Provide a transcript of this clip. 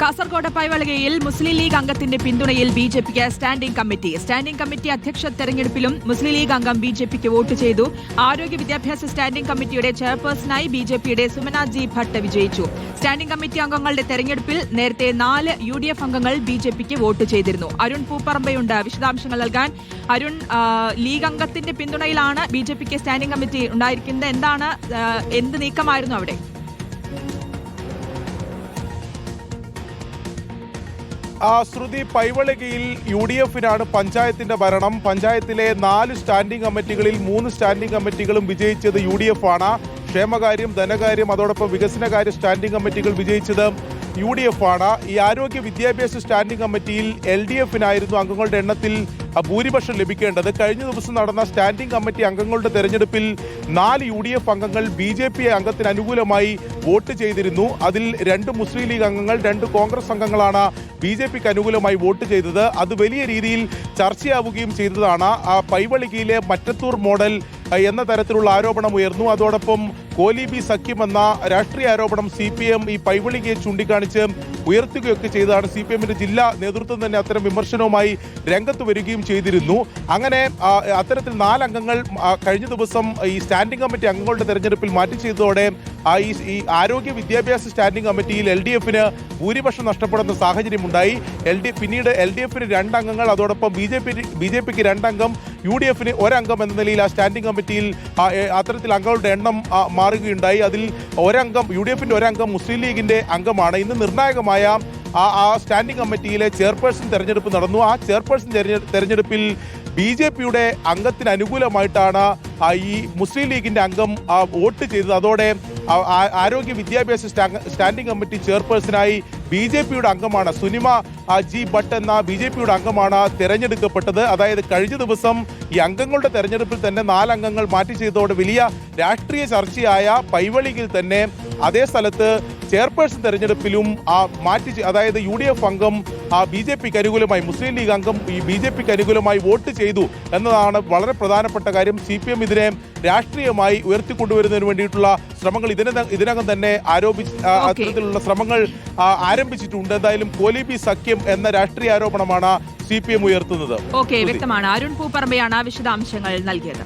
കാസർകോട് പൈവളകയിൽ മുസ്ലിം ലീഗ് അംഗത്തിന്റെ പിന്തുണയിൽ B J പിക്ക് സ്റ്റാൻഡിംഗ് കമ്മിറ്റി. സ്റ്റാൻഡിംഗ് കമ്മിറ്റി അധ്യക്ഷ തെരഞ്ഞെടുപ്പിലും മുസ്ലിം ലീഗ് അംഗം ബി ജെ പിക്ക് വോട്ട് ചെയ്തു. ആരോഗ്യ വിദ്യാഭ്യാസ സ്റ്റാൻഡിംഗ് കമ്മിറ്റിയുടെ ചെയർപേഴ്സണായി ബി ജെ പിയുടെ സുമന ജി ഭട്ട് വിജയിച്ചു. സ്റ്റാൻഡിംഗ് കമ്മിറ്റി അംഗങ്ങളുടെ തെരഞ്ഞെടുപ്പിൽ നേരത്തെ നാല് യു ഡി എഫ് അംഗങ്ങൾ ബി ജെ പിക്ക് വോട്ട് ചെയ്തിരുന്നു. അരുൺ പൂപ്പറമ്പയുണ്ട്. വിശദാംശങ്ങൾ നൽകാൻ അരുൺ ലീഗ് അംഗത്തിന്റെ പിന്തുണയിലാണ് ബി ജെ പിക്ക് സ്റ്റാൻഡിംഗ് കമ്മിറ്റി ഉണ്ടായിരിക്കുന്നത്. എന്താണ് എന്ത് നീക്കമായിരുന്നു അവിടെ? ശ്രുതി പൈവളികയിൽ യു ഡി എഫിനാണ് പഞ്ചായത്തിന്റെ ഭരണം. പഞ്ചായത്തിലെ നാല് സ്റ്റാൻഡിംഗ് കമ്മിറ്റികളിൽ മൂന്ന് സ്റ്റാൻഡിംഗ് കമ്മിറ്റികളും വിജയിച്ചത് യു ഡി എഫ് ആണ് ക്ഷേമകാര്യം ധനകാര്യം അതോടൊപ്പം വികസനകാര്യ സ്റ്റാൻഡിംഗ് കമ്മിറ്റികൾ വിജയിച്ചത് യു ഡി എഫ് ആണ് ഈ ആരോഗ്യ വിദ്യാഭ്യാസ സ്റ്റാൻഡിംഗ് കമ്മിറ്റിയിൽ എൽ ഡി എഫിനായിരുന്നു അംഗങ്ങളുടെ എണ്ണത്തിൽ ഭൂരിപക്ഷം ലഭിക്കേണ്ടത് കഴിഞ്ഞ ദിവസം നടന്ന സ്റ്റാൻഡിംഗ് കമ്മിറ്റി അംഗങ്ങളുടെ തെരഞ്ഞെടുപ്പിൽ നാല് യു ഡി എഫ് അംഗങ്ങൾ ബി ജെ പി അംഗത്തിന് അനുകൂലമായി വോട്ട് ചെയ്തിരുന്നു. അതിൽ രണ്ട് മുസ്ലിം ലീഗ് അംഗങ്ങൾ രണ്ട് കോൺഗ്രസ് അംഗങ്ങളാണ് ബി ജെ പിക്ക് അനുകൂലമായി വോട്ട് ചെയ്തത്. അത് വലിയ രീതിയിൽ ചർച്ചയാവുകയും ചെയ്തതാണ്. ആ പൈവളികയിലെ മറ്റത്തൂർ മോഡൽ എന്ന തരത്തിലുള്ള ആരോപണം ഉയർന്നു. അതോടൊപ്പം കോലി സഖ്യം എന്ന രാഷ്ട്രീയ ആരോപണം സി പി എം ഈ പൈവളികയെ ചൂണ്ടിക്കാണിച്ച് ഉയർത്തുകയൊക്കെ ചെയ്തതാണ് സി പി എമ്മിന്റെ ജില്ലാ നേതൃത്വം തന്നെ അത്തരം വിമർശനവുമായി രംഗത്ത് വരികയും ചെയ്തിരുന്നു. അങ്ങനെ അത്തരത്തിൽ നാലംഗങ്ങൾ കഴിഞ്ഞ ദിവസം ഈ സ്റ്റാൻഡിംഗ് കമ്മിറ്റി അംഗങ്ങളുടെ തെരഞ്ഞെടുപ്പിൽ മാറ്റി ചെയ്തതോടെ ഈ ആരോഗ്യ വിദ്യാഭ്യാസ സ്റ്റാൻഡിംഗ് കമ്മിറ്റിയിൽ എൽ ഡി എഫിന് ഭൂരിപക്ഷം നഷ്ടപ്പെടുന്ന സാഹചര്യമുണ്ടായി. എൽ ഡി പിന്നീട് എൽ ഡി എഫിന് രണ്ടംഗങ്ങൾ അതോടൊപ്പം B J P B J പിക്ക് രണ്ടംഗം യു ഡി എഫിന് ഒരംഗം എന്ന നിലയിൽ ആ സ്റ്റാൻഡിംഗ് കമ്മിറ്റിയിൽ അത്തരത്തിൽ അംഗങ്ങളുടെ എണ്ണം മാറുകയുണ്ടായി. അതിൽ ഒരംഗം യു ഡി എഫിന്റെ ഒരംഗം മുസ്ലിം ലീഗിന്റെ അംഗമാണ്. ഇന്ന് നിർണായകമായ ആ ആ സ്റ്റാൻഡിംഗ് കമ്മിറ്റിയിലെ ചെയർപേഴ്സൺ തെരഞ്ഞെടുപ്പ് നടന്നു. ആ ചെയർപേഴ്സൺ തെരഞ്ഞെ- തെരഞ്ഞെടുപ്പിൽ ബി ജെ പിയുടെ അംഗത്തിന് അനുകൂലമായിട്ടാണ് ഈ മുസ്ലിം ലീഗിന്റെ അംഗം വോട്ട് ചെയ്തത്. അതോടെ ആരോഗ്യ വിദ്യാഭ്യാസ സ്റ്റാ- സ്റ്റാൻഡിംഗ് കമ്മിറ്റി ചെയർപേഴ്സണായി ബി ജെ പിയുടെ അംഗമാണ് സുനിമ ജി ഭട്ട് എന്ന ബി ജെ പിയുടെ അംഗമാണ് തിരഞ്ഞെടുക്കപ്പെട്ടത്. അതായത് കഴിഞ്ഞ ദിവസം ഈ അംഗങ്ങളുടെ തെരഞ്ഞെടുപ്പിൽ തന്നെ നാലംഗങ്ങൾ മാറ്റി ചെയ്തതോടെ വലിയ രാഷ്ട്രീയ ചർച്ചയായ പൈവളിയിൽ തന്നെ അതേ സ്ഥലത്ത് ചെയർപേഴ്സൺ തെരഞ്ഞെടുപ്പിലും ആ മാറ്റി അതായത് യു ഡി എഫ് അംഗം ആ ബി ജെ പിക്ക് അനുകൂലമായി മുസ്ലിം ലീഗ് അംഗം ഈ ബി ജെ പിക്ക് അനുകൂലമായി വോട്ട് ചെയ്തു എന്നതാണ് വളരെ പ്രധാനപ്പെട്ട കാര്യം. സി പി എം ഇതിനെ രാഷ്ട്രീയമായി ഉയർത്തിക്കൊണ്ടുവരുന്നതിന് വേണ്ടിയിട്ടുള്ള ശ്രമങ്ങൾ ഇതിനെ ഇതിനകം തന്നെ ആരോപിച്ച് അത്തരത്തിലുള്ള ശ്രമങ്ങൾ ആരംഭിച്ചിട്ടുണ്ട്. എന്തായാലും കോലിബി സഖ്യം എന്ന രാഷ്ട്രീയ ആരോപണമാണ് സി പി എം ഉയർത്തുന്നത്. ഓക്കെ വ്യക്തമാണ്. അരുൺ പൂപ്പറമ്പയാണ് വിശദാംശങ്ങൾ നൽകിയത്.